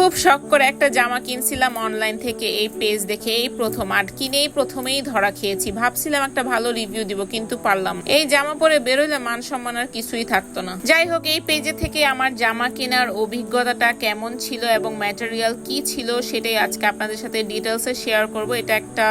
খুব শখ করে একটা জামা কিনছিলাম অনলাইন থেকে, এই পেজ দেখে, এই প্রথম আর কিনেই প্রথমেই ধরা খেয়েছি। ভাবছিলাম একটা ভালো রিভিউ দিব, কিন্তু পারলাম। এই জামা পরে বেরোলে মান সম্মান আর কিছুই থাকতো না। যাই হোক, এই পেজে থেকে আমার জামা কেনার অভিজ্ঞতাটা কেমন ছিল এবং ম্যাটেরিয়াল কি ছিল সেটাই আজকে আপনাদের সাথে ডিটেলসে শেয়ার করব। এটা একটা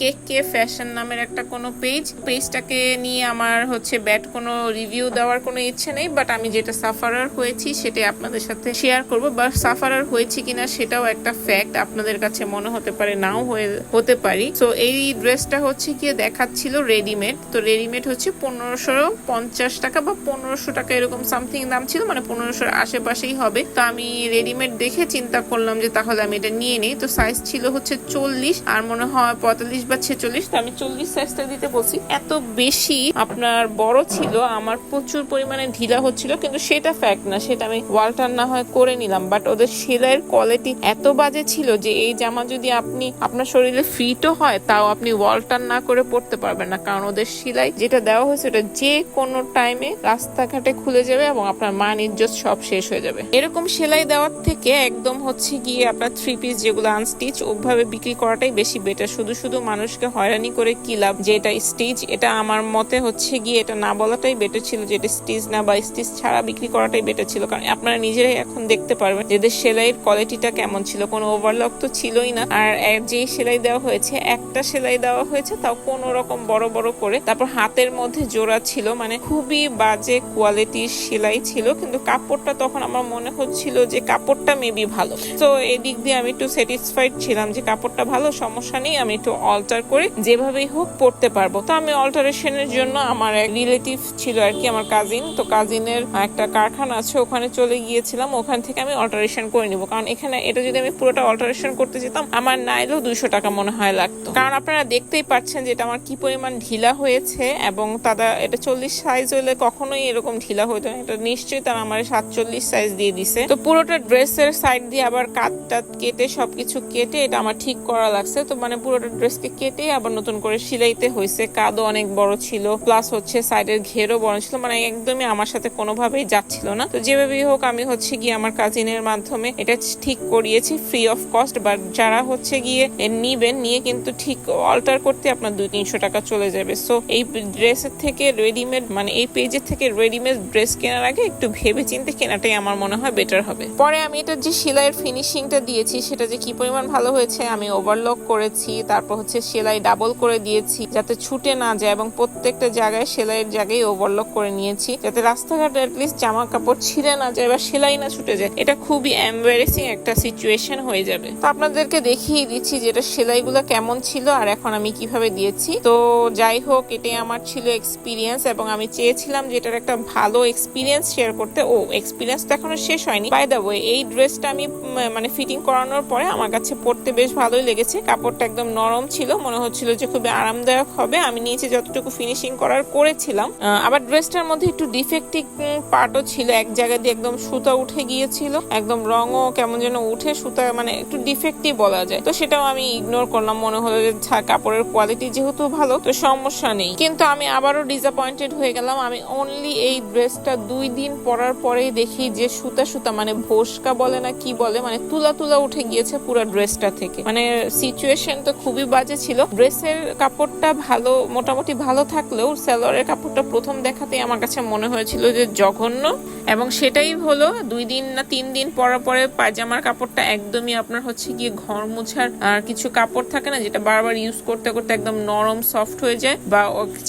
কেক কে ফ্যাশন নামের একটা কোনো পেজ পেজটাকে নিয়ে আমার হচ্ছে ব্যাড কোনো রিভিউ দেওয়ার কোনো ইচ্ছে নেই বাট আমি যেটা সাফারার হয়েছি সেটাই আপনাদের সাথে শেয়ার করব। বা সাফারার হয়েছি কিনা সেটাও একটা ফ্যাক্ট আপনাদের কাছে মনে হতে পারে, নাও হয়ে, হতে পারি। তো এই ড্রেসটা হচ্ছে গিয়ে দেখাচ্ছিল রেডিমেড তো রেডিমেড হচ্ছে পনেরোশো পঞ্চাশ টাকা বা পনেরোশো টাকা এরকম সামথিং দাম ছিল মানে পনেরোশোর আশেপাশেই হবে। তো আমি রেডিমেড দেখে চিন্তা করলাম যে তাহলে আমি এটা নিয়ে নিই। তো সাইজ ছিল হচ্ছে চল্লিশ আর মনে হয় পঁয়তাল্লিশ বা ছেচল্লিশ। তো আমি চল্লিশ সাইজটা দিতে বলছি। এত বেশি আপনার বড় ছিল, আমার প্রচুর পরিমাণে ঢিলা হচ্ছিল, কিন্তু সেটা ফ্যাক্ট না। সেটা আমি ওয়ালটার না হয় করে নিলাম। বাট ওদের সেলাইয়ের কোয়ালিটি এত বাজে ছিল যে এই জামা যদি আপনি, আপনার শরীরে ফিটও হয়, তাও আপনি ওয়ালটার না করে পড়তে পারবেন না। কারণ ওদের সেলাই যেটা দেওয়া হয়েছে, ওটা যে কোনো টাইমে রাস্তাঘাটে খুলে যাবে এবং আপনার মান ইজ্জত সব শেষ হয়ে যাবে। এরকম সেলাই দেওয়ার থেকে একদম হচ্ছে গিয়ে আপনার থ্রি পিস যেগুলো আনস্টিচ ওভাবে বিক্রি করাটাই বেশি বেটার শুধু শুধু মানুষকে হয়রানি করে কি লাভ যে এটা স্টিচ এটা আমার মতে হচ্ছে গিয়ে এটা না বলাটাই বেটার ছিল যে এটা স্টিচ না বা স্টিচ ছাড়া বিক্রি করাটাই বেটার ছিল। কারণ আপনারা নিজেরাই এখন দেখতে পারবেন যে এদের সেলাইয়ের কোয়ালিটিটা কেমন ছিল? কোনো ওভারলক তো ছিলই না। আর যে সেলাই দেওয়া হয়েছে, একটা সেলাই দেওয়া হয়েছে, তাও কোনো রকম বড় বড় করে। তারপর হাতের মধ্যে জোড়া ছিল মানে খুবই বাজে কোয়ালিটির সেলাই ছিল, কিন্তু কাপড়টা তখন আমার মনে হচ্ছিল যে কাপড়টা মেবি ভালো। তো এদিক দিয়ে আমি একটু স্যাটিসফাইড ছিলাম যে কাপড়টা ভালো, সমস্যা নেই, আমি একটু অল্টার করে যেভাবেই হোক পড়তে পারব। তো আমি অল্টারেশনের জন্য আমার এক রিলেটিভ ছিল আর কি, আমার কাজিন তো কাজিনের একটা কারখানা আছে, ওখানে চলে গিয়েছিলাম। ওখান থেকে আমি অল্টারেশন করে নিব। কারণ এখানে এটা যদি আমি পুরোটা অল্টারেশন করতে যেতাম, আমার নাইলেও দুইশো টাকা মনে হয় লাগতো। কারণ আপনারা দেখতেই পাচ্ছেন যে এটা আমার কি পরিমাণ ঢিলা হয়েছে এবং তারা এটা চল্লিশ সাইজ হলে কখনোই এরকম ঢিলা হইতো না। এটা নিশ্চয়ই তারা আমার সাতচল্লিশ সাইজ দিয়ে দিছে। তো পুরোটা ড্রেসের সাইড দিয়ে আবার কাট টাত কেটে সবকিছু কেটে এটা আমার ঠিক করা লাগছে। তো মানে পুরোটা ড্রেসকে কেটে আবার নতুন করে সিলাইতে হয়েছে। কাদও অনেক বড় ছিল প্লাস হচ্ছে সাইডের ঘেরও বড় ছিল। মানে একদমই আমার সাথে কোনোভাবেই যাচ্ছিল না। তো যেভাবেই হোক, আমি হচ্ছে গিয়ে আমার কাজিনের মাধ্যমে এটা ঠিক করিয়েছি ফ্রি অফ কস্ট বাট যারা হচ্ছে গিয়ে নিবেন, নিয়ে কিন্তু ঠিক অল্টার করতে আপনার দুই তিনশো টাকা চলে যাবে। সো এই ড্রেসের থেকে রেডিমেড মানে এই পেজের থেকে রেডিমেড ড্রেস কেনার আগে একটু ভেবে চিন্তে কেনাটাই আমার মনে হয় বেটার হবে। পরে আমি এটা যে সেলাইয়ের ফিনিশিংটা দিয়েছি, সেটা যে কি পরিমাণ ভালো হয়েছে, আমি ওভারলক করেছি, তারপর হচ্ছে সেলাই ডাবল করে দিয়েছি, যাতে ছুটে না যায়, এবং প্রত্যেকটা জায়গায়, সেলাইয়ের জায়গায় ওভারলক করে নিয়েছি, যাতে রাস্তাঘাটে অ্যাটলিস্ট জামা কাপড় ছিঁড়ে না যায় বা সেলাই না ছুটে যায়। এটা খুবই এম্বারেসিং একটা সিচুয়েশন হয়ে যাবে। তো আপনাদেরকে দেখিয়ে দিচ্ছি যে এটা সেলাইগুলো কেমন ছিল আর এখন আমি কীভাবে দিয়েছি। তো যাই হোক, এটাই আমার ছিল এক্সপিরিয়েন্স এবং আমি চেয়েছিলাম যে এটার একটা ভালো এক্সপিরিয়েন্স শেয়ার করতে। ও এক্সপিরিয়েন্স তো এখনও শেষ হয়নি। বাই দ্য ওয়ে এই ড্রেসটা আমি মানে ফিটিং করানোর পরে আমার কাছে পরতে বেশ ভালোই লেগেছে। কাপড়টা একদম নরম ছিল, মনে হচ্ছিল যে খুবই আরামদায়ক হবে। আমি নিচে যতটুকু ফিনিশিং করার করেছিলাম আবার ড্রেসটার মধ্যে একটু ডিফেক্টিভ পার্টও ছিল। এক জায়গা দিয়ে একদম সুতা উঠে গিয়েছিল, একদম রঙও কেমন যেন উঠে সুতা মানে একটু ডিফেক্টিভ বলা যায়। তো সেটাও আমি ইগনোর করলাম, মনে হলো যে কাপড়ের কোয়ালিটি যেহেতু ভালো, তো সমস্যা নেই। কিন্তু আমি আবারও ডিসঅ্যাপয়েন্টেড হয়ে গেলাম। আমি অনলি এই ড্রেসটা দুই দিন পরার পরেই দেখি যে সুতা সুতা মানে ভোসকা বলে না কি বলে মানে তুলা তুলা উঠে গিয়েছে পুরো ড্রেসটা থেকে। মানে সিচুয়েশন তো খুবই বাজে ছিল। ড্রেসের কাপড়টা ভালো, মোটামুটি ভালো থাকলেও সালোয়ারের কাপড়টা প্রথম দেখাতেই আমার কাছে মনে হয়েছিল যে জঘন্য। এবং সেটাই হলো দুই দিন না তিন দিন পরার পরে পায়জামার কাপড়টা একদমই আপনার হচ্ছে গিয়ে ঘর মোছার, আর কিছু কাপড় থাকে না যেটা বারবার ইউজ করতে করতে একদম নরম সফট হয়ে যায় বা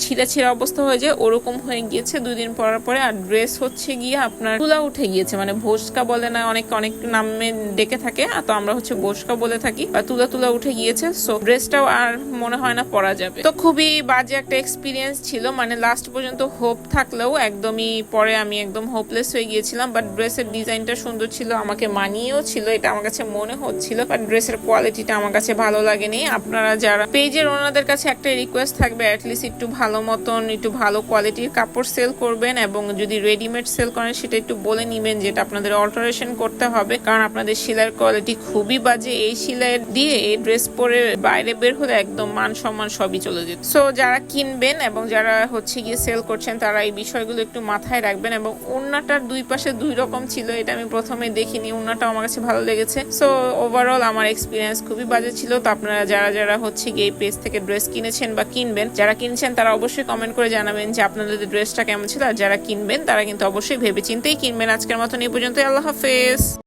ছিঁড়া ছিঁড়া অবস্থা হয়ে যায়, ওরকম হয়ে গিয়েছে দুই দিন পরার পরে। আর ড্রেস হচ্ছে গিয়ে আপনার তুলা উঠে গিয়েছে মানে ভোসকা বলে না, অনেক অনেক নামে ডেকে থাকে তো আমরা হচ্ছে ভোসকা বলে থাকি, বা তুলা তুলা উঠে গিয়েছে সো ড্রেসটাও আর মনে হয় না পরা যাবে। তো খুবই বাজে একটা এক্সপিরিয়েন্স ছিল মানে লাস্ট পর্যন্ত হোপ থাকলেও একদমই পরে আমি একদম হোপলেস হয়ে গিয়েছিলাম বাট ড্রেসের ডিজাইনটা সুন্দর ছিল, আমাকে মানিয়েও ছিল, এটা আমার কাছে মনে হচ্ছিল বাট ড্রেসের কোয়ালিটিটা আমার কাছে ভালো লাগেনি। আপনারা যারা পেজের ওনাদের কাছে একটা রিকোয়েস্ট থাকবে অ্যাটলিস্ট একটু ভালো মতন, একটু ভালো কোয়ালিটির কাপড় সেল করবেন এবং যদি রেডিমেড সেল করেন, সেটা একটু বলে নিবেন যেটা আপনাদের অল্টারেশন করতে হবে, কারণ আপনাদের সেলাইয়ের কোয়ালিটি খুবই বাজে। এই সেলাইয়ের দিয়ে এই ড্রেস পরে বাইরে বের হলে একদম মান সম্মান সবই চলে যেত। সো যারা কিনবেন এবং যারা হচ্ছে গিয়ে সেল করছেন, তারা এই বিষয়গুলো একটু মাথায় রাখবেন এবং ওড়নাটার দুই পাশে দুই রকম ছিল, এটা আমি প্রথমে দেখিনি। ওড়না ওনাটাও আমার কাছে ভালো লেগেছে। সো ওভারঅল আমার এক্সপিরিয়েন্স খুবই বাজে ছিল। তো আপনারা যারা যারা হচ্ছে গিয়ে এই পেজ থেকে ড্রেস কিনেছেন বা কিনবেন, যারা কিনছেন তারা অবশ্যই কমেন্ট করে জানাবেন যে আপনাদের ড্রেসটা কেমন ছিল। আর যারা কিনবেন তারা কিন্তু অবশ্যই ভেবে চিন্তেই কিনবেন। আজকের মতন এই পর্যন্ত আল্লাহ হাফেজ।